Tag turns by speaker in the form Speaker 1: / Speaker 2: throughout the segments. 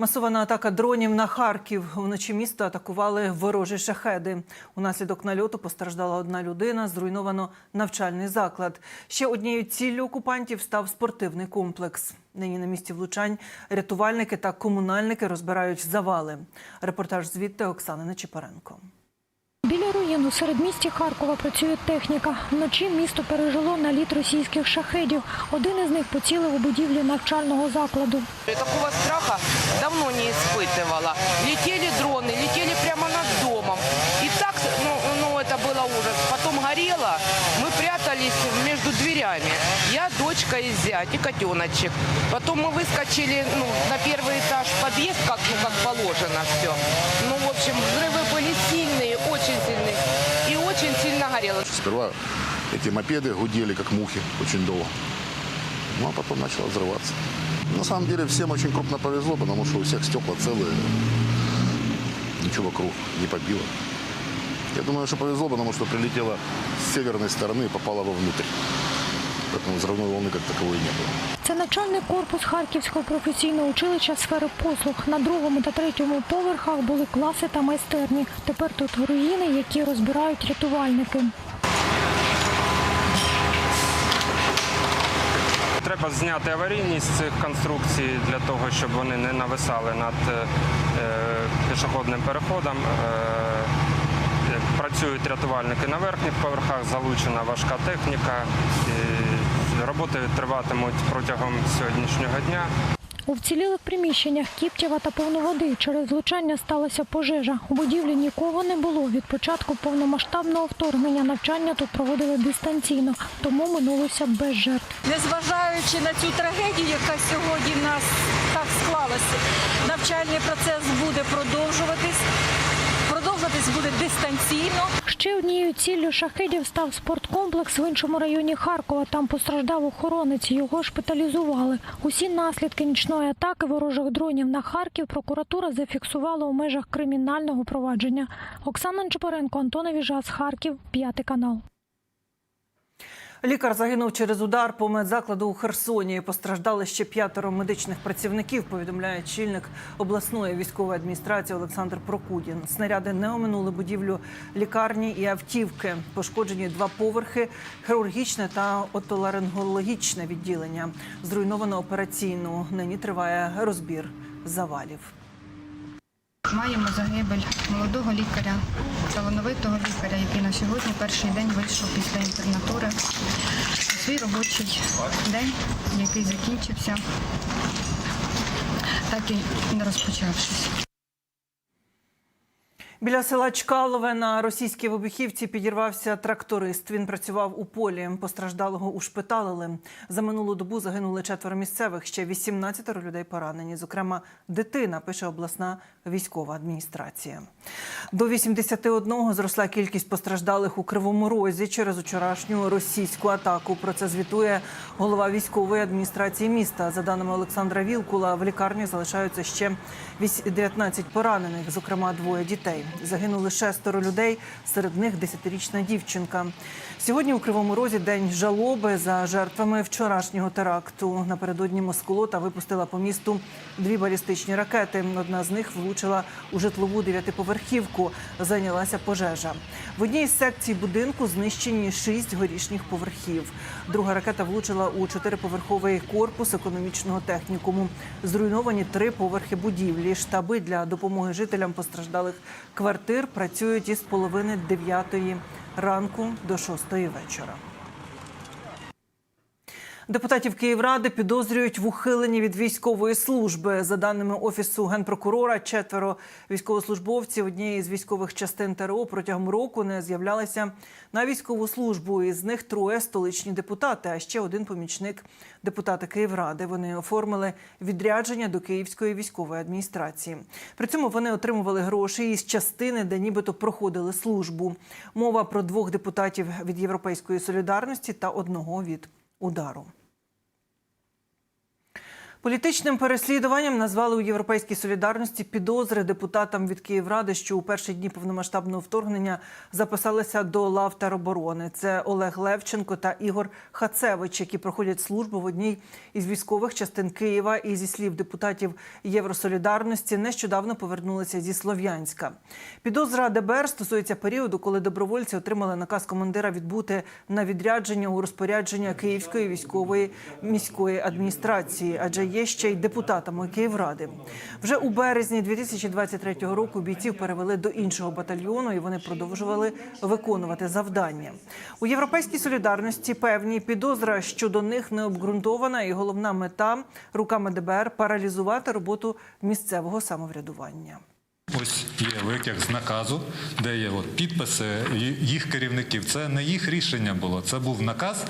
Speaker 1: Масована атака дронів на Харків. Вночі місто атакували ворожі шахеди. Унаслідок нальоту постраждала одна людина, зруйновано навчальний заклад. Ще однією ціллю окупантів став спортивний комплекс. Нині на місці влучань рятувальники та комунальники розбирають завали. Репортаж звідти Оксани Нечипаренко.
Speaker 2: Біля руїн у середмісті Харкова працює техніка. Вночі місто пережило наліт російських шахедів. Один із них поцілив у будівлі навчального закладу.
Speaker 3: Такого страха испытывала. Летели дроны, летели прямо над домом. И так, ну, ну это было ужас. Потом горело, мы прятались между дверями. Я, дочка и зять, и котеночек. Потом мы выскочили ну, на первый этаж подъезд, как, ну, как положено все. Ну, в общем, взрывы были сильные, очень сильные. И очень сильно горело.
Speaker 4: Сперва эти мопеды гудели, как мухи, очень долго. Ну, а потом начало взрываться. На самом деле всем очень крупно повезло, потому что у всех стекла целые. Ничего вокруг не побило. Я думаю, что повезло, потому что прилетело с северной стороны и попало вовнутрь. Поэтому взрывной волны как таковой не было.
Speaker 2: Це навчальний корпус Харківського професійного училища сфери послуг. На другому та третьому поверхах були класи та майстерні. Тепер тут руїни, які розбирають рятувальники.
Speaker 5: Треба зняти аварійність цих конструкцій для того, щоб вони не нависали над е, пішохідним переходом. Е, Працюють рятувальники на верхніх поверхах, залучена важка техніка. Роботи триватимуть протягом сьогоднішнього дня.
Speaker 2: У вцілілих приміщеннях Кіптєва та повно води. Через влучання сталася пожежа. У будівлі нікого не було. Від початку повномасштабного вторгнення навчання тут проводили дистанційно, тому минулося без жертв.
Speaker 6: Незважаючи на цю трагедію, яка сьогодні нас так навчальний процес буде продовжуватись. Продовжуватись буде дистанційно.
Speaker 2: Ще однією ціллю шахедів став спорткомплекс в іншому районі Харкова. Там постраждав охоронець. Його шпиталізували. Усі наслідки нічної атаки ворожих дронів на Харків прокуратура зафіксувала у межах кримінального провадження. Оксана Нечипоренко, Антон Авіжас, Харків, п'ятий канал.
Speaker 1: Лікар загинув через удар по медзакладу у Херсоні. Постраждали ще п'ятеро медичних працівників. Повідомляє чільник обласної військової адміністрації Олександр Прокудін. Снаряди не оминули будівлю лікарні і автівки. Пошкоджені два поверхи, хірургічне та отоларингологічне відділення. Зруйновано операційну. Нині триває розбір завалів.
Speaker 7: Маємо загибель молодого лікаря, талановитого лікаря, який на сьогодні перший день вийшов після інтернатури. Свій робочий день, який закінчився, так і не розпочавшись.
Speaker 1: Біля села Чкалове на російській вибухівці підірвався тракторист. Він працював у полі. Постраждалого ушпиталили. За минулу добу загинули четверо місцевих. Ще 18 людей поранені. Зокрема, дитина пише обласна військова адміністрація. До 81 зросла кількість постраждалих у Кривому Розі через вчорашню російську атаку. Про це звітує голова військової адміністрації міста. За даними Олександра Вілкула, в лікарні залишаються ще 19 поранених, зокрема двоє дітей. Загинули шестеро людей, серед них десятирічна дівчинка. Сьогодні у Кривому Розі день жалоби за жертвами вчорашнього теракту. Напередодні Москолота випустила по місту дві балістичні ракети. Одна з них влучила у житлову дев'ятиповерхівку. Зайнялася пожежа. В одній із секцій будинку знищені шість горішніх поверхів. Друга ракета влучила у чотириповерховий корпус економічного технікуму. Зруйновані три поверхи будівлі. Штаби для допомоги жителям постраждалих квартир працюють із половини дев'ятої ранку до шостої вечора. Депутатів Київради підозрюють в ухиленні від військової служби. За даними офісу генпрокурора, четверо військовослужбовців однієї з військових частин ТРО протягом року не з'являлися на військову службу. Із них троє столичні депутати, а ще один помічник депутата Київради. Вони оформили відрядження до Київської військової адміністрації. При цьому вони отримували гроші із частини, де нібито проходили службу. Мова про двох депутатів від Європейської солідарності та одного від удару. Політичним переслідуванням назвали у Європейській солідарності підозри депутатам від Київради, що у перші дні повномасштабного вторгнення записалися до лав тероборони. Це Олег Левченко та Ігор Хацевич, які проходять службу в одній із військових частин Києва. І зі слів депутатів Євросолідарності нещодавно повернулися зі Слов'янська. Підозра ДБР стосується періоду, коли добровольці отримали наказ командира відбути на відрядження у розпорядження Київської військової міської адміністрації, адже є ще й депутатами Київради. Вже у березні 2023 року бійців перевели до іншого батальйону, і вони продовжували виконувати завдання. У європейській солідарності певні підозра щодо них не обґрунтована, і головна мета руками ДБР паралізувати роботу місцевого самоврядування.
Speaker 8: Ось є витяг з наказу, де є от підписи їх керівників. Це не їх рішення було, це був наказ,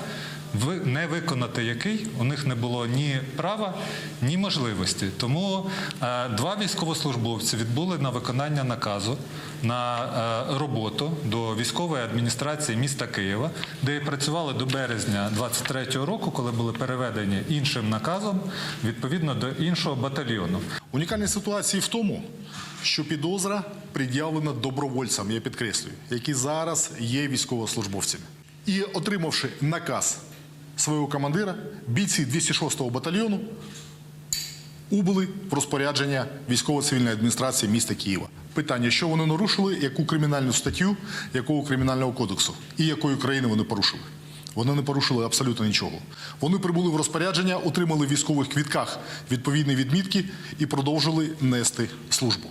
Speaker 8: не виконати який у них не було ні права, ні можливості. Тому е, два військовослужбовці відбули на виконання наказу на е, роботу до військової адміністрації міста Києва, де працювали до березня 23-го року, коли були переведені іншим наказом відповідно до іншого батальйону.
Speaker 9: Унікальність ситуації в тому, що підозра пред'явлена добровольцям, я підкреслюю, які зараз є військовослужбовцями. І отримавши наказ свого командира, бійці 206-го батальйону убули в розпорядження військово-цивільної адміністрації міста Києва. Питання, що вони нарушили, яку кримінальну статтю, якого кримінального кодексу і якої країни вони порушили. Вони не порушили абсолютно нічого. Вони прибули в розпорядження, отримали в військових квітках відповідні відмітки і продовжили нести службу.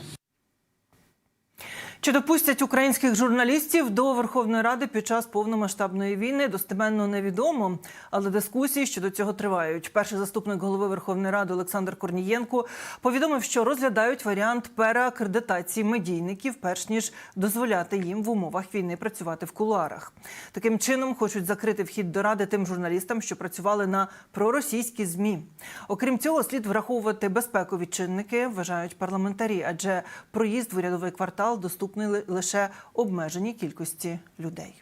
Speaker 1: Чи допустять українських журналістів до Верховної Ради під час повномасштабної війни? Достеменно невідомо, але дискусії щодо цього тривають. Перший заступник голови Верховної Ради Олександр Корнієнко повідомив, що розглядають варіант переакредитації медійників, перш ніж дозволяти їм в умовах війни працювати в кулуарах. Таким чином хочуть закрити вхід до ради тим журналістам, що працювали на проросійські змі. Окрім цього, слід враховувати безпекові чинники, вважають парламентарі, адже проїзд в урядовий квартал доступний ли- лише обмеженій кількості людей.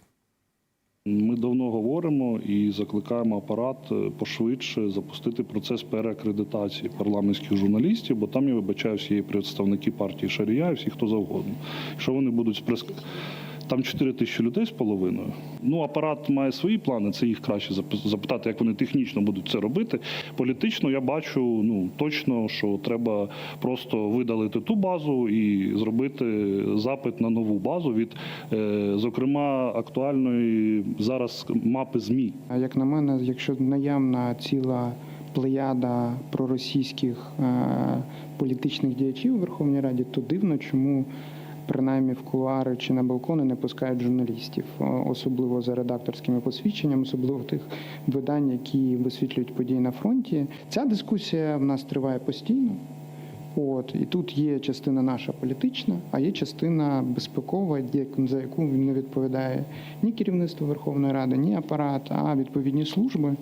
Speaker 10: Ми давно говоримо і закликаємо апарат е, пошвидше запустити процес переакредитації парламентських журналістів, бо там я вибачаюся, є представники партії Шарія і всі хто завгодно. Що вони будуть спрес... Там 4 тисячі людей з половиною. Ну, апарат має свої плани, це їх краще зап- запитати, як вони технічно будуть це робити. Політично я бачу ну точно, що треба просто видалити ту базу і зробити запит на нову базу від, е, зокрема, актуальної зараз мапи ЗМІ.
Speaker 11: А Як на мене, якщо наявна ціла плеяда проросійських е, політичних діячів у Верховній Раді, то дивно, чому принаймні в кулуари чи на балкони не пускають журналістів, особливо за редакторськими посвідченнями, особливо тих видань, які висвітлюють події на фронті. Ця дискусія в нас триває постійно. От і тут є частина наша політична, а є частина безпекова, за яку не відповідає ні керівництво Верховної Ради, ні апарат, а відповідні служби.